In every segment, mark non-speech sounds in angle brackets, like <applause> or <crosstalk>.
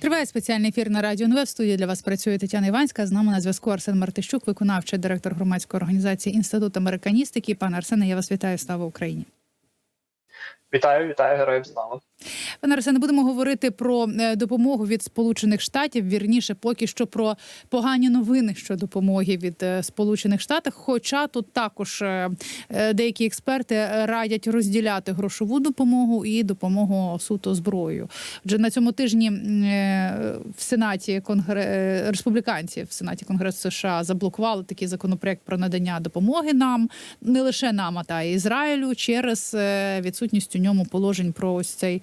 Триває спеціальний ефір на радіо НВ. В студії для вас працює Тетяна Іванська. З нами на зв'язку Арсен Мартищук, виконавчий директор громадської організації Інститут американістики. Пане Арсене, я вас вітаю. Слава Україні. Вітаю, вітаю героїв слава. Пане Арсене, будемо говорити про е, допомогу від Сполучених Штатів. Вірніше, поки що про погані новини щодо допомоги від е, Сполучених Штатів. Хоча тут також е, деякі експерти радять розділяти грошову допомогу і допомогу суто зброєю. Отже, на цьому тижні в Сенаті конгре... республіканці в Сенаті Конгресу США заблокували такий законопроект про надання допомоги нам, не лише нам, а та й Ізраїлю, через відсутність у ньому положень про ось цей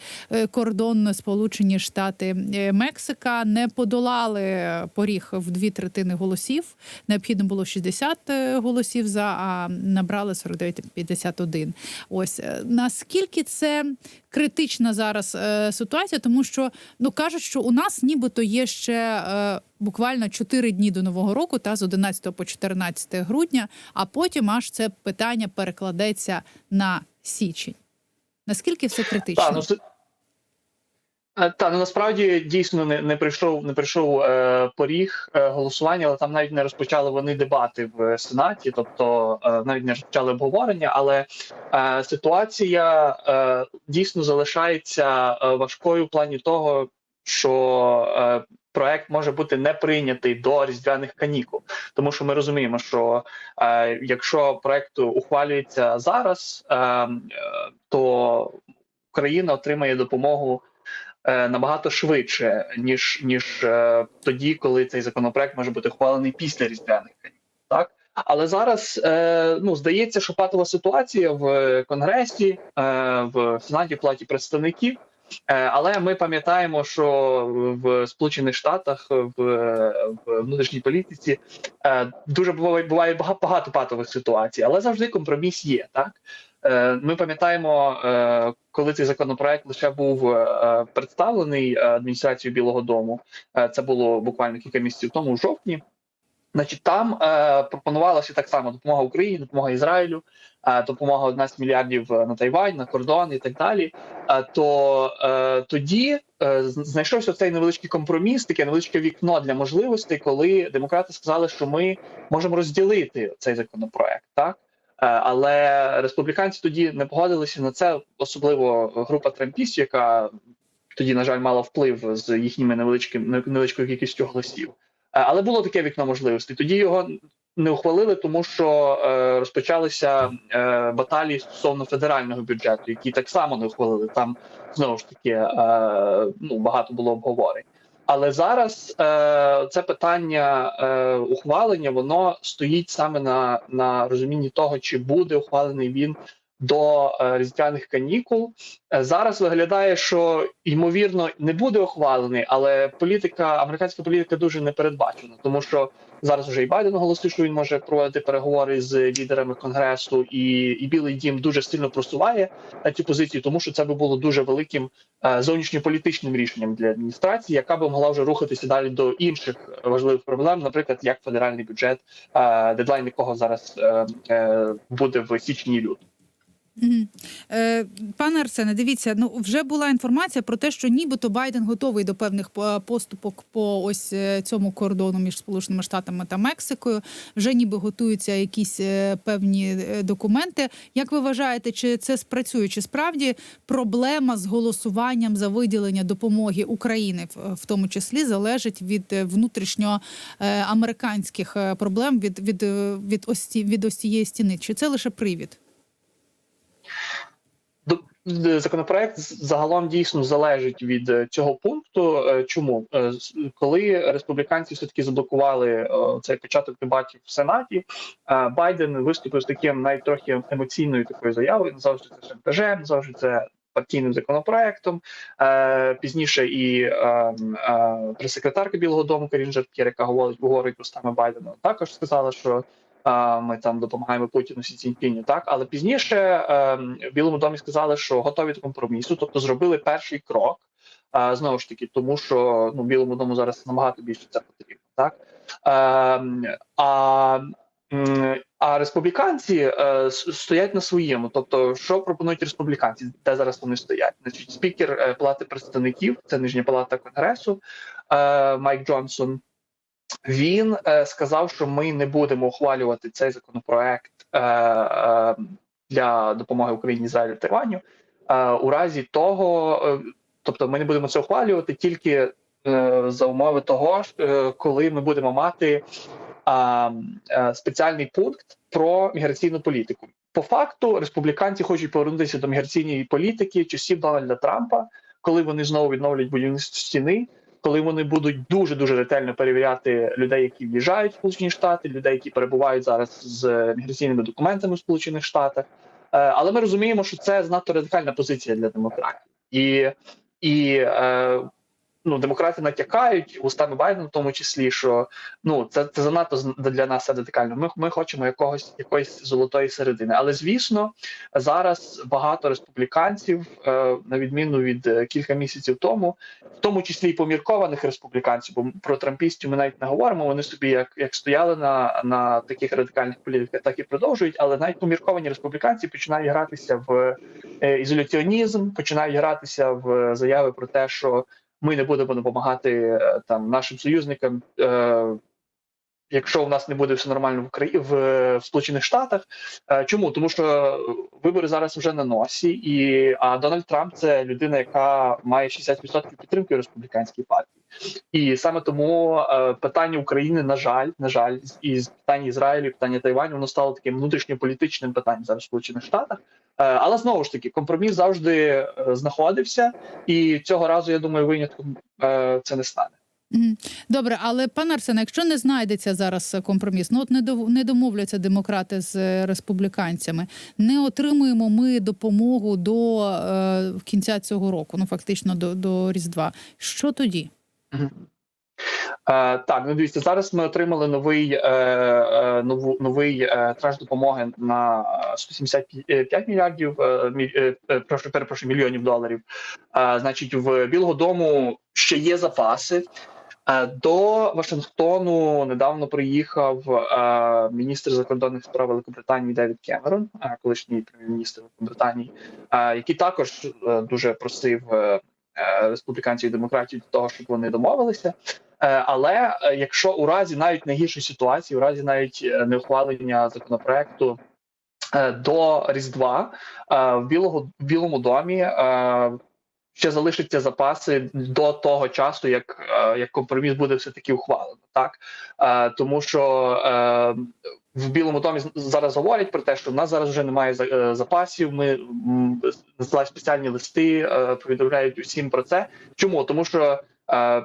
кордон Сполучені Штати е, Мексика не подолали поріг в дві третини голосів. Необхідно було 60 голосів за, а набрали 49-51. Ось е, наскільки це критична зараз е, ситуація, тому що ну кажуть, що у нас нібито є ще е, буквально 4 дні до нового року, та з 11 по 14 грудня, а потім аж це питання перекладеться на січень. Наскільки все критично? Е, Та ну насправді дійсно не, не прийшов не прийшов е, поріг е, голосування, але там навіть не розпочали вони дебати в сенаті, тобто е, навіть не розпочали обговорення. Але е, ситуація е, дійсно залишається е, важкою в плані того, що е, проект може бути не прийнятий до різдвяних канікул, тому що ми розуміємо, що е, якщо проект ухвалюється зараз, е, е, то Україна отримає допомогу набагато швидше, ніж ніж е, тоді, коли цей законопроект може бути ухвалений після різдвяних. Так але зараз е, ну здається, що патова ситуація в Конгресі, е, в Сенаті платі представників. Е, але ми пам'ятаємо, що в Сполучених Штатах в, в внутрішній політиці е, дуже буває буває багато, патових ситуацій, але завжди компроміс є. Так Е, ми пам'ятаємо, е, коли цей законопроект лише був е, представлений е, адміністрацією Білого Дому. е, Це було буквально кілька місяців тому, в жовтні. Значить, там е, пропонувалася так само допомога Україні, допомога Ізраїлю, е, допомога 11 мільярдів на Тайвань, на кордон і так далі. Е, то е, тоді е, знайшовся цей невеличкий компроміс, таке невеличке вікно для можливостей, коли демократи сказали, що ми можемо розділити цей законопроект, так. Е, Але республіканці тоді не погодилися на це, особливо група трампістів, яка тоді, на жаль, мала вплив з їхніми невеличким невеличкою кількістю голосів. Е, Але було таке вікно можливостей. Тоді його не ухвалили, тому що е, розпочалися е, баталії стосовно федерального бюджету, які так само не ухвалили. Там знову ж таки е, ну багато було обговорень. Але зараз е, це питання е, ухвалення воно стоїть саме на, на розумінні того, чи буде ухвалений він до е, різдвяних канікул. Е, зараз виглядає, що ймовірно не буде ухвалений, але політика, американська політика дуже непередбачена, тому що зараз вже і Байден оголосив, що він може проводити переговори з лідерами конгресу, і, і Білий Дім дуже сильно просуває цю позицію, тому що це би було дуже великим е, зовнішньополітичним рішенням для адміністрації, яка би могла вже рухатися далі до інших важливих проблем, наприклад, як федеральний бюджет, е, дедлайн якого зараз е, буде в січні лютому. Е, Пане Арсене, дивіться, ну вже була інформація про те, що нібито Байден готовий до певних по- поступок по ось е, цьому кордону між Сполученими Штатами та Мексикою. Вже ніби готуються якісь е, певні е, документи. Як ви вважаєте, чи це спрацює? Чи справді проблема з голосуванням за виділення допомоги України, в- тому числі, залежить від е, внутрішньо е, американських е, проблем від, від, е, від ось від ось цієї стіни? Чи це лише привід? З- Законопроект загалом дійсно залежить від е, цього пункту. Е, Чому Е, коли республіканці все таки заблокували е, цей початок дебатів в сенаті, е, Байден виступив з таким навіть трохи емоційною такою заявою. Назвав що це шантажем, назвав це партійним законопроектом. Е, Пізніше і е, е, прес-секретарка Білого Дому Карін Жаркір, яка говорить говорить устами Байдена, також сказала, що ми там допомагаємо Путіну Сі Цзіньпіню, так але пізніше е, в Білому домі сказали, що готові до компромісу, тобто зробили перший крок. А, знову ж таки, тому що ну білому дому зараз набагато більше це потрібно, так е, а а республіканці е, стоять на своєму. Тобто, що пропонують республіканці, де зараз вони стоять? Значить, спікер е, Палати представників, це нижня палата конгресу е, Майк Джонсон. Він е, сказав, що ми не будемо ухвалювати цей законопроект е, е, для допомоги Україні Ізраїлю Тайваню е, у разі того, е, тобто ми не будемо це ухвалювати тільки е, за умови того, е, коли ми будемо мати а, е, спеціальний пункт про міграційну політику. По факту, республіканці хочуть повернутися до міграційної політики часів Дональда Трампа, коли вони знову відновлять будівництво стіни, коли вони будуть дуже дуже ретельно перевіряти людей, які в'їжджають в Сполучені Штати, людей, які перебувають зараз з міграційними документами в Сполучених Штатах. Е, Але ми розуміємо, що це знато радикальна позиція для демократів, і, і е, ну, демократи натякають устами Байдена, в тому числі, що ну це, це занадто для нас радикально. Ми, ми хочемо якогось якоїсь золотої середини. Але звісно, зараз багато республіканців, е, на відміну від е, кілька місяців тому, в тому числі і поміркованих республіканців, бо про трампістів ми навіть не говоримо. Вони собі як, як стояли на, на таких радикальних політиках, так і продовжують. Але навіть помірковані республіканці починають гратися в е, ізоляціонізм, починають гратися в заяви про те, що ми не будемо допомагати е, там нашим союзникам. Е, Якщо у нас не буде все нормально в Украї... в, в Сполучених Штатах, Е, чому тому, що вибори зараз вже на носі, і а Дональд Трамп це людина, яка має 60% підтримки в республіканській партії, і саме тому е, питання України, на жаль, на жаль, і питання Ізраїлю, і питання Тайваню, воно стало таким внутрішньополітичним питанням зараз в Сполучених Штатах. Е, але знову ж таки, компроміс завжди знаходився, і цього разу я думаю, винятком це не стане. Добре, але пане Арсене, якщо не знайдеться зараз компроміс, ну от не не домовляться демократи з е, республіканцями, не отримуємо ми допомогу до е, кінця цього року, ну фактично до, до Різдва. Що тоді? Е, так, ну дивіться, зараз ми отримали новий е, е, нову новий е, допомоги на 175 мільярдів е, е, е, прошу, перепрошую, мільйонів доларів. Е, значить, в Білого Дому ще є запаси. Е, До Вашингтону недавно приїхав е, міністр закордонних справ Великобританії Девід Кемерон, е, колишній прем'єр-міністр Великобританії, який також дуже просив республіканців і демократів для того, щоб вони домовилися. Але якщо у разі навіть найгіршої ситуації, у разі навіть неухвалення законопроекту до Різдва в білого в Білому домі ще залишаться запаси до того часу, як, е, як компроміс буде все таки ухвалено, так Е, тому що е, в Білому домі зараз говорять про те, що в нас зараз вже немає е, запасів. Ми насилають спеціальні листи, е, повідомляють усім про це. Чому тому, що е,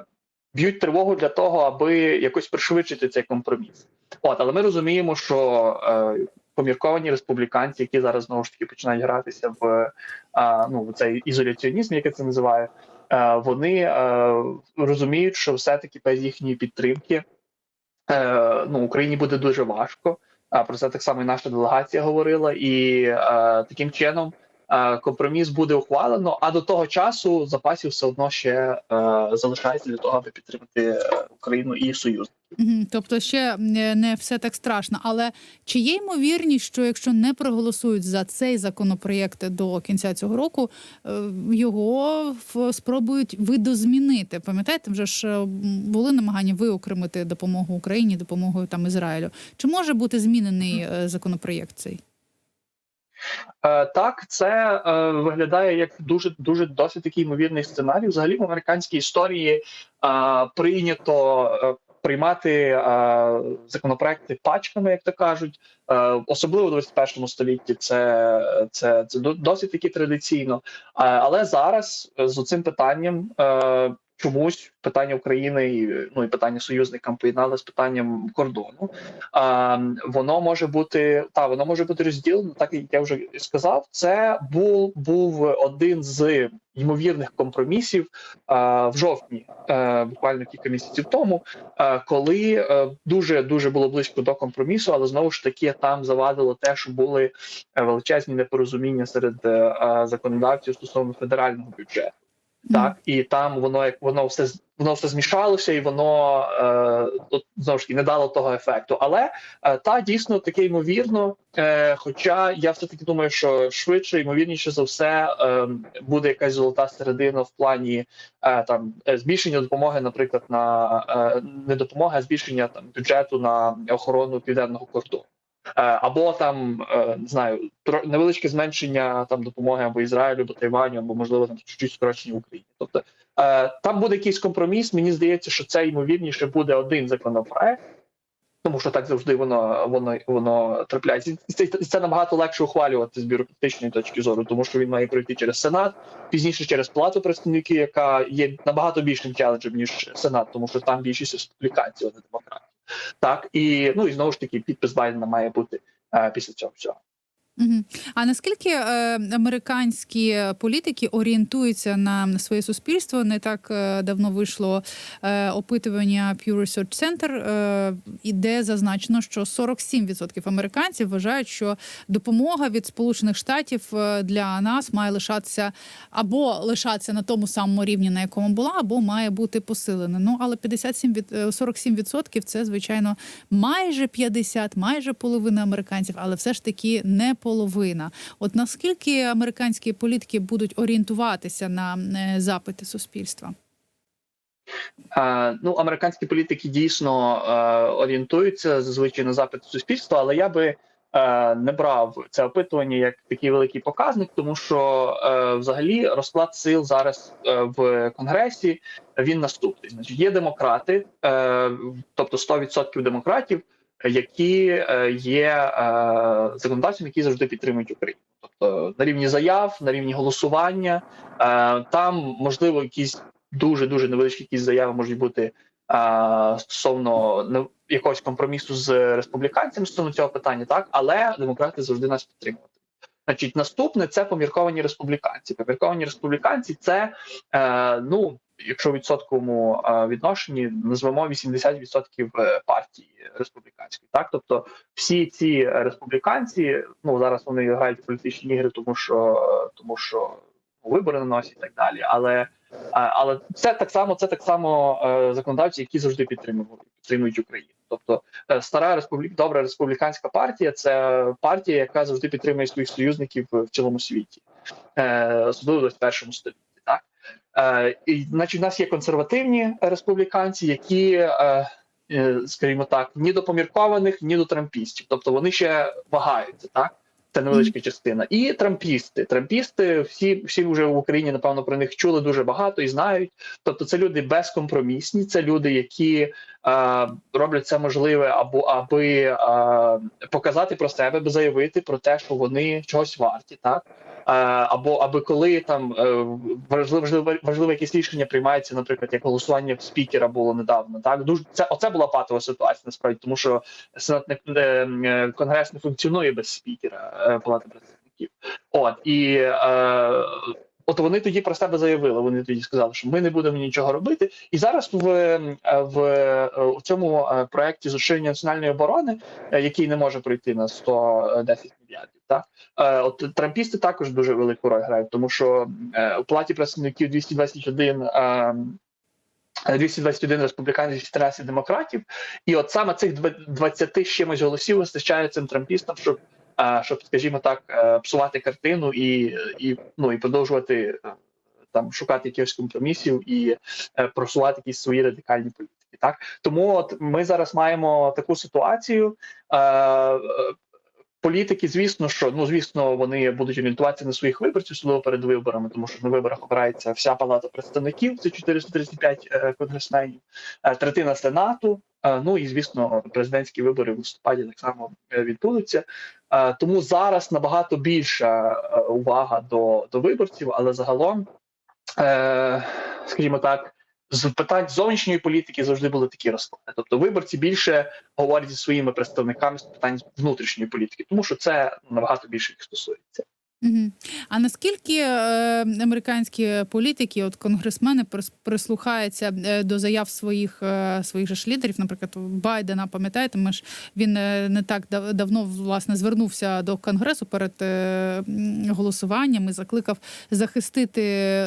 б'ють тривогу для того, аби якось пришвидшити цей компроміс. От, але ми розуміємо, що помірковані республіканці, які зараз знову ж таки починають гратися в а, ну цей ізоляціонізм, як я це називаю, а, вони а, розуміють, що все-таки без їхньої підтримки а, ну Україні буде дуже важко. А про це так само і наша делегація говорила, і а, таким чином е, компроміс буде ухвалено. А до того часу запасів все одно ще е, залишається для того, аби підтримати е, Україну і союз. Тобто ще не все так страшно. Але чи є ймовірність, що якщо не проголосують за цей законопроєкт до кінця цього року, е, його спробують видозмінити? Пам'ятаєте, вже ж е, були намагання виокремити допомогу Україні, допомогою там Ізраїлю. Чи може бути змінений е, законопроєкт цей? Е, так, це е, виглядає як дуже дуже досить такий ймовірний сценарій. Взагалі в американській історії е, прийнято приймати законопроекти пачками, як то кажуть. Особливо в 21 столітті це, це, це до- досить таки традиційно. Але зараз з цим питанням. Чомусь питання України ну і питання союзникам поєднали з питанням кордону. А, воно може бути та воно може бути розділено, так як я вже сказав. Це був був один з ймовірних компромісів а, в жовтні, е, буквально кілька місяців тому, е, коли е, дуже дуже було близько до компромісу, але знову ж таки там завадило те, що були величезні непорозуміння серед е, законодавців стосовно федерального бюджету. Так, і там воно як воно все воно все змішалося, і воно е, знову ж таки не дало того ефекту. Але е, та дійсно таке ймовірно. Е, хоча я все таки думаю, що швидше ймовірніше за все е, буде якась золота середина в плані е, там е, збільшення допомоги, наприклад, на е, не допомоги, а збільшення там бюджету на охорону південного кордону. Е, Або там е, не знаю, невеличке зменшення там допомоги або Ізраїлю, або Тайваню, або можливо там чуть-чуть скорочення Україні. Тобто е, там буде якийсь компроміс. Мені здається, що це ймовірніше буде один законопроект, тому що так завжди воно воно воно трапляється. І це, це набагато легше ухвалювати з бюрократичної точки зору, тому що він має пройти через сенат, пізніше через палату представників, яка є набагато більшим челенджем ніж сенат, тому що там більшість республіканців, а не демократів. Так і ну і знову ж таки підпис Байдена має бути е, після цього всього. А наскільки е, американські політики орієнтуються на своє суспільство? Не так е, давно вийшло е, опитування Pew Research Center, е, де зазначено, що 47% американців вважають, що допомога від Сполучених Штатів е, для нас має лишатися або лишатися на тому самому рівні, на якому була, або має бути посилена. Ну але 57 від е, 47% – це звичайно майже 50, майже половина американців, але все ж таки не половина. От наскільки американські політики будуть орієнтуватися на е, запити суспільства? Ну, американські політики дійсно е, орієнтуються зазвичай на запит суспільства, але я би е, не брав це опитування як такий великий показник, тому що взагалі розклад сил зараз в конгресі він наступний. Значить, є демократи, тобто 100% демократів, які е, є е, законодавцями, які завжди підтримують Україну. Тобто на рівні заяв, на рівні голосування, е, там можливо якісь дуже дуже невеличкі якісь заяви можуть бути стосовно якогось компромісу з республіканцями стосовно цього питання, так але демократи завжди нас підтримують. Значить, наступне це помірковані республіканці. Помірковані республіканці це е, ну, якщо в відсотковому е, відношенні назвемо 80% партії республіканської. Так, тобто всі ці республіканці, ну зараз вони грають політичні ігри, тому що тому що вибори наносять і так далі. Але але це так само, це так само е, законодавці, які завжди підтримують підтримують Україну. Тобто е, стара республік, добра республіканська партія це партія, яка завжди підтримує своїх союзників в цілому світі, е, особливо в 21 столітті. Е, і значить, у нас є консервативні республіканці, які, е, е, скажімо так, ні до поміркованих, ні до трампістів. Тобто вони ще вагаються, так. Це невеличка частина. І трампісти. Трампісти, всі всі вже в Україні, напевно, про них чули дуже багато і знають. Тобто, це люди безкомпромісні, це люди, які роблять це можливе, або аби е, показати про себе, заявити про те, що вони чогось варті, так е, або аби коли там е, важливе, важливе, якесь рішення приймається, наприклад, як голосування спікера було недавно. Так дуже це оце була патова ситуація, насправді, тому що сенат не е, е, конгрес не функціонує без спікера е, палати представників. От і е, от вони тоді про себе заявили. Вони тоді сказали, що ми не будемо нічого робити. І зараз в, е, в, е, цьому е, проекті з національної оборони, який не може пройти на 110 мільярдів. Так от трампісти також дуже велику роль грають, тому що у палаті представників 221 е, 221 республіканців, 14 демократів, і от саме цих дв- 20 з чимось голосів вистачає цим трампістам, щоб, щоб скажімо так, е, псувати картину і, і, ну, і продовжувати е, там шукати якихось компромісів і е, просувати якісь свої радикальні політики. Так тому от ми зараз маємо таку ситуацію. Політики, звісно, що ну звісно, вони будуть орієнтуватися на своїх виборців, особливо перед виборами, тому що на виборах обирається вся палата представників, це 435 е, конгресменів, е, третина сенату. Е, ну і звісно, президентські вибори в листопаді так само е, відбудуться. Тому зараз набагато більша увага до, до виборців, але загалом, скажімо так, з питань зовнішньої політики завжди були такі розклади. Тобто виборці більше говорять зі своїми представниками з питань внутрішньої політики, тому що це набагато більше їх стосується. А наскільки е, американські політики, от конгресмени, прис- прислухаються е, до заяв своїх е, своїх же ж лідерів, наприклад, Байдена, пам'ятаєте, ми ж він не так дав- давно власне звернувся до конгресу перед е, голосуванням і закликав захистити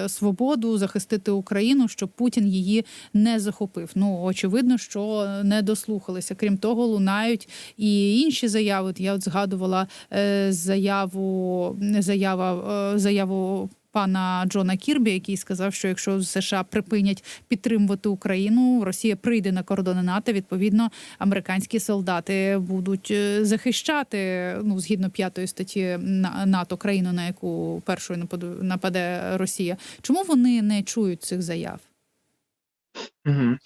свободу, захистити Україну, щоб Путін її не захопив. Ну очевидно, що не дослухалися. Крім того, лунають і інші заяви. От Я от згадувала заяву заява е, заяву. Пана Джона Кірбі, який сказав, що якщо США припинять підтримувати Україну, Росія прийде на кордони НАТО. Відповідно, американські солдати будуть е, захищати ну згідно п'ятої статті На- НАТО країну, на яку першою нападе Росія. Чому вони не чують цих заяв? Угу.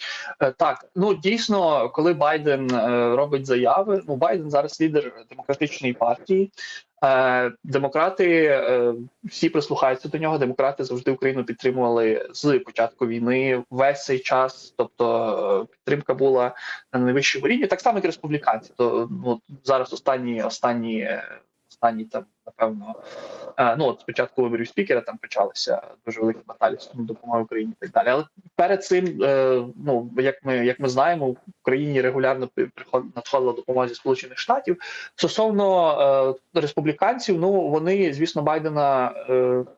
Так, ну дійсно, коли Байден робить заяви, ну Байден зараз лідер демократичної партії. Е, демократи е, всі прислухаються до нього. Демократи завжди Україну підтримували з початку війни весь цей час. Тобто е, підтримка була на найвищому рівні. Так само, як республіканці. То ну зараз останні останні останні там напевно. е, Ну от спочатку виборів спікера там почалися дуже великі баталії стосовно допомоги Україні і так далі. Але перед цим, е, ну як ми як ми знаємо, в Україні регулярно надходила допомога зі Сполучених Штатів. Стосовно е, республіканців, ну вони, звісно, Байдена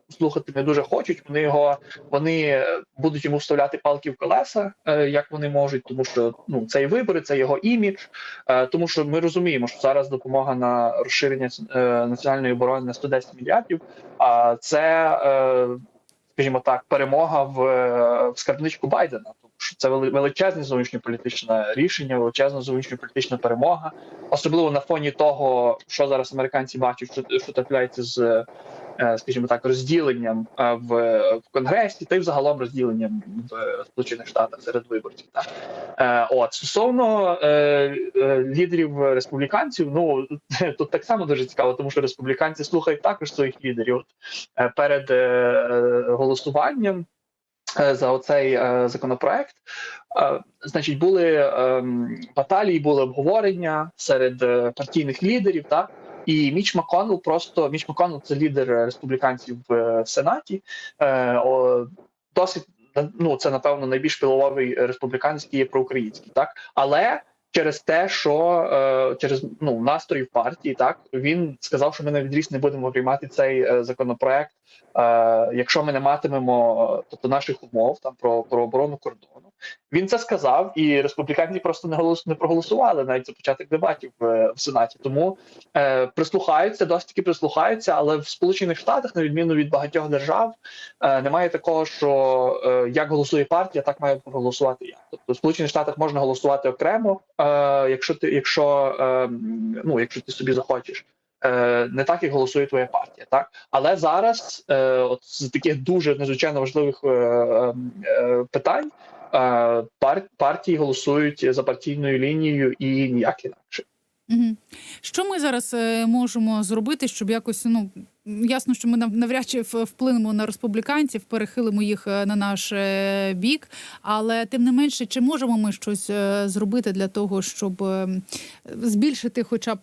слухати не дуже хочуть. Вони його вони будуть йому вставляти палки в колеса, як вони можуть, тому що ну це і вибори, це його імідж. Тому що ми розуміємо, що зараз допомога на розширення національної оборони на 110 мільярдів. А це, е, скажімо так, перемога в, е, в скарбничку Байдена. Що це величезне зовнішньополітичне рішення, величезна зовнішньополітична перемога, особливо на фоні того, що зараз американці бачать, що, що трапляється з. е, Скажімо так, розділенням е, в, в конгресі, та й взагалом розділенням в Сполучених Штатах серед виборців. Так? Е, от стосовно е, е, лідерів республіканців, ну <laughs> тут так само дуже цікаво, тому що республіканці слухають також своїх лідерів. Е, перед е, е, голосуванням е, за оцей е, законопроект, е, значить, були е, баталії, були обговорення серед е, партійних лідерів, так. І Міч Маконел просто Міч Маконел це лідер республіканців в, е, в Сенаті. Е, о, досить ну це напевно найбільш піловий республіканський є проукраїнський, так але через те, що е, через ну настрої в партії, так він сказав, що ми на відріз не будемо приймати цей е, законопроект, е, якщо ми не матимемо тобто наших умов там про, про оборону кордону. Він це сказав, і республіканці просто не голос не проголосували навіть за початок дебатів в, в сенаті. Тому е, прислухаються, досить таки прислухаються, але в Сполучених Штатах, на відміну від багатьох держав, е, немає такого, що е, як голосує партія, так має проголосувати я. Тобто в Сполучених Штатах можна голосувати окремо, е, якщо ти, якщо е, ну, якщо ти собі захочеш. Е, Не так, як голосує твоя партія, так але зараз, е, от з таких дуже надзвичайно важливих е, е, е, питань, е, партії голосують за партійною лінією і ніяк інакше. Що ми зараз е, можемо зробити, щоб якось ну ясно, що ми нав- навряд чи вплинемо на республіканців, перехилимо їх е, на наш е, бік. Але тим не менше, чи можемо ми щось е, зробити для того, щоб збільшити, хоча б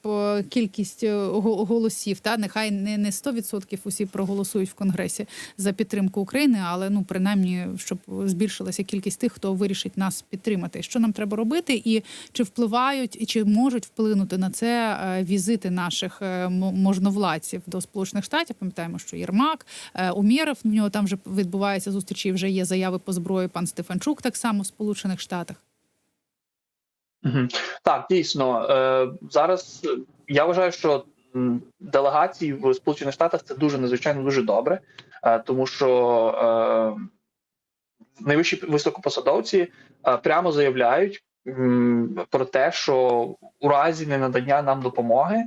кількість го- голосів? Та нехай не, не 100% усі проголосують в конгресі за підтримку України, але ну принаймні, щоб збільшилася кількість тих, хто вирішить нас підтримати. Що нам треба робити, і чи впливають, і чи можуть вплинути на це візити наших можновладців до Сполучених Штатів? Пам'ятаємо, що Єрмак, е, Умєров, в нього там вже відбуваються зустрічі. Вже є заяви по зброї. Пан Стефанчук так само в Сполучених Штатах. Так, дійсно е, зараз я вважаю, що делегації в Сполучених Штатах це дуже надзвичайно дуже добре, е, тому що найвищі високопосадовці прямо заявляють про те, що у разі ненадання нам допомоги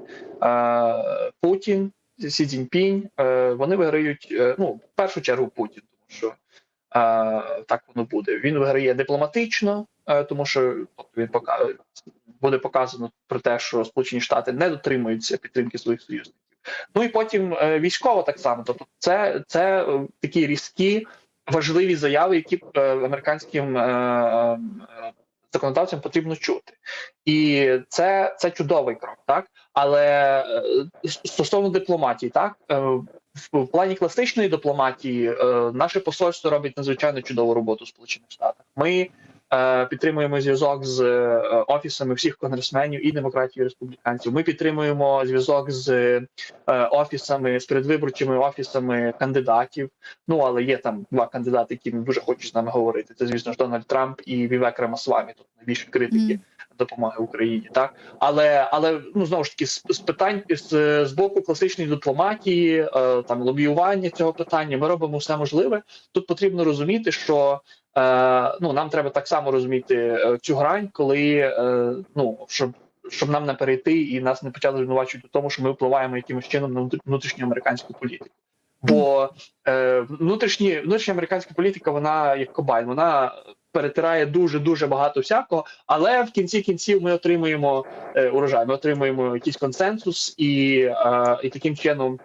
Путін, Сі Цзіньпінь, е, вони виграють е, ну в першу чергу Путін, тому що е, так воно буде. Він виграє дипломатично, тому що тобто він пока буде показано про те, що Сполучені Штати не дотримуються підтримки своїх союзників. Ну і потім військово так само. Тобто, це, це такі різкі важливі заяви, які американським законодавцям потрібно чути, і це, це чудовий крок, так? Але е, стосовно дипломатії, так? Е, в плані класичної дипломатії е, наше посольство робить надзвичайно чудову роботу в Сполучених Штатах. Ми підтримуємо зв'язок з е, офісами всіх конгресменів і демократів, і республіканців. Ми підтримуємо зв'язок з е, офісами з передвиборчими офісами кандидатів. Ну але є там два кандидати, які не дуже хочуть з нами говорити. Це звісно ж Дональд Трамп і Вівек Рамасвамі, тобто найбільші критики Мгм. Допомоги Україні. Так але але ну знову ж таки з, з питань з, з боку класичної дипломатії, е, там лобіювання цього питання. Ми робимо все можливе. Тут потрібно розуміти, що е, ну нам треба так само розуміти е, цю грань, коли е, ну щоб. Щоб нам не перейти і нас не почали звинувачувати в тому, що ми впливаємо якимось чином на внутрішню американську політику. Бо е, внутрішні внутрішня американська політика, вона як кобайн, вона перетирає дуже дуже багато всякого, але в кінці кінців ми отримуємо е, урожай. Ми отримуємо якийсь консенсус, і, е, і таким чином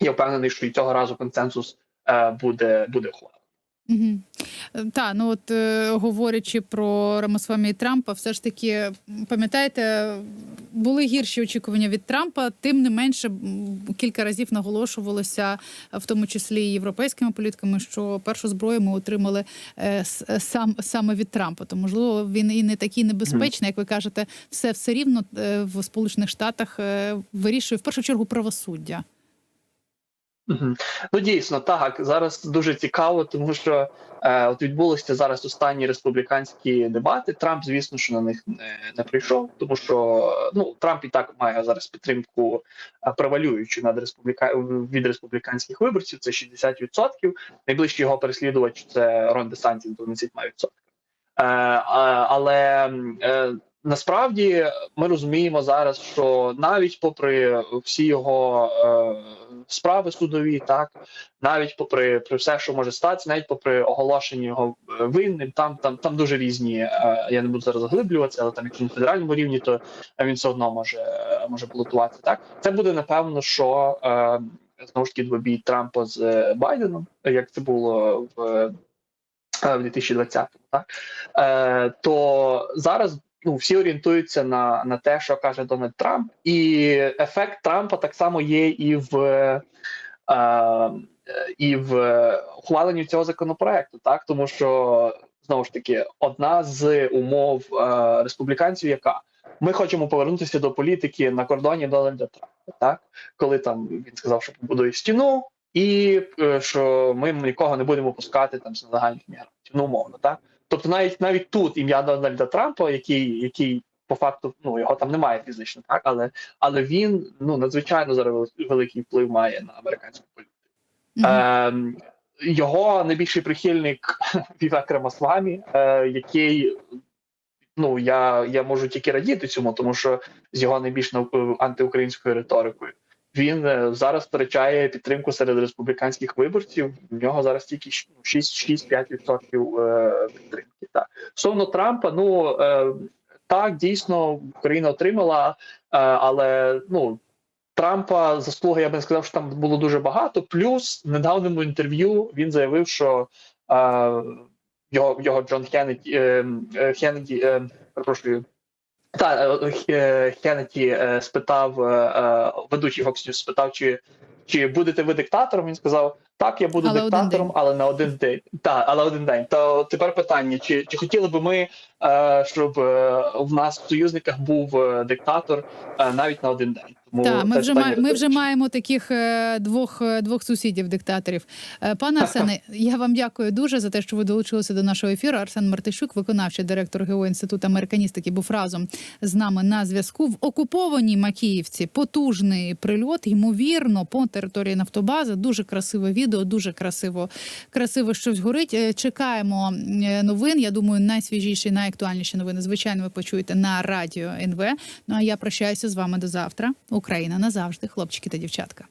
я впевнений, що і цього разу консенсус е, буде буде ухвалений. Угу. Та ну от е, говорячи про Рамасвамі і Трампа, все ж таки пам'ятаєте, були гірші очікування від Трампа. Тим не менше, кілька разів наголошувалося, в тому числі і європейськими політиками, що першу зброю ми отримали е, е, сам саме від Трампа. То можливо він і не такий небезпечний, як ви кажете, все все рівно е, в Сполучених Штатах е, вирішує в першу чергу правосуддя. Ну дійсно так зараз дуже цікаво, тому що е, от відбулися зараз останні республіканські дебати. Трамп, звісно, що на них не, не прийшов, тому що ну Трамп і так має зараз підтримку е, превалюючу над республіка від республіканських виборців. Це 60%. Найближчий його переслідувач це Рон Десантіс 12%. Е, але е, насправді ми розуміємо зараз, що навіть попри всі його е, справи судові, так навіть попри при все, що може статися, навіть попри оголошення його е, винним, там там там дуже різні. е, я не буду зараз заглиблюватися, але там, якщо на федеральному рівні, то він все одно може е, може балотуватися. Так це буде напевно, що е, знову ж таки двобій Трампа з е, Байденом, як це було в. В 2020-му, так е, то зараз ну всі орієнтуються на, на те, що каже Дональд Трамп, і ефект Трампа так само є і в е, е, і в ухваленні цього законопроекту, так? Тому що знову ж таки одна з умов е, республіканців, яка ми хочемо повернутися до політики на кордоні Дональда Трампа, так? Коли там він сказав, що побудує стіну. І е, що ми нікого не будемо пускати там з нелегальних мігрантів, ну умовно, так тобто, навіть навіть тут ім'я Дональда Трампа, який який по факту ну його там немає фізично, так але але він ну надзвичайно зараз великий вплив має на американську політику. Мгм. Ем, його найбільший прихильник <laughs> Вівек Рамасвамі, е, який ну я, я можу тільки радіти цьому, тому що з його найбільш антиукраїнською риторикою. Він е, зараз втрачає підтримку серед республіканських виборців. В нього зараз тільки щ- ну, 6-5% е, підтримки. Так стосовно Трампа, ну е, так дійсно Україна отримала, але ну Трампа заслуги, я би не сказав, що там було дуже багато. Плюс в недавньому інтерв'ю він заявив, що його його Джон Хеннеді, е, е, Хеннеді е, перепрошую. Та е, е, е, спитав е, е, ведучий Fox News спитав, чи, чи будете ви диктатором? Він сказав: Так, я буду Але диктатором, але на один день. Так, але один день. То тепер питання: чи, чи хотіли би ми, щоб в нас в союзниках був диктатор навіть на один день? Тому Так, ми вже питання ми вже маємо таких е, двох е, двох сусідів, диктаторів. Е, Пане <laughs> Арсене, я вам дякую дуже за те, що ви долучилися до нашого ефіру. Арсен Мартищук, виконавчий директор ГО інституту американістики, був разом з нами на зв'язку в окупованій Макіївці. Потужний прильот, ймовірно, по території Нафтобази. Дуже красиве відео, дуже красиво, красиво щось горить. Чекаємо новин. Я думаю, найсвіжіші, найактуальніші новини. Звичайно, ви почуєте на радіо НВ. Ну а я прощаюся з вами до завтра. Україна назавжди, хлопчики та дівчатка.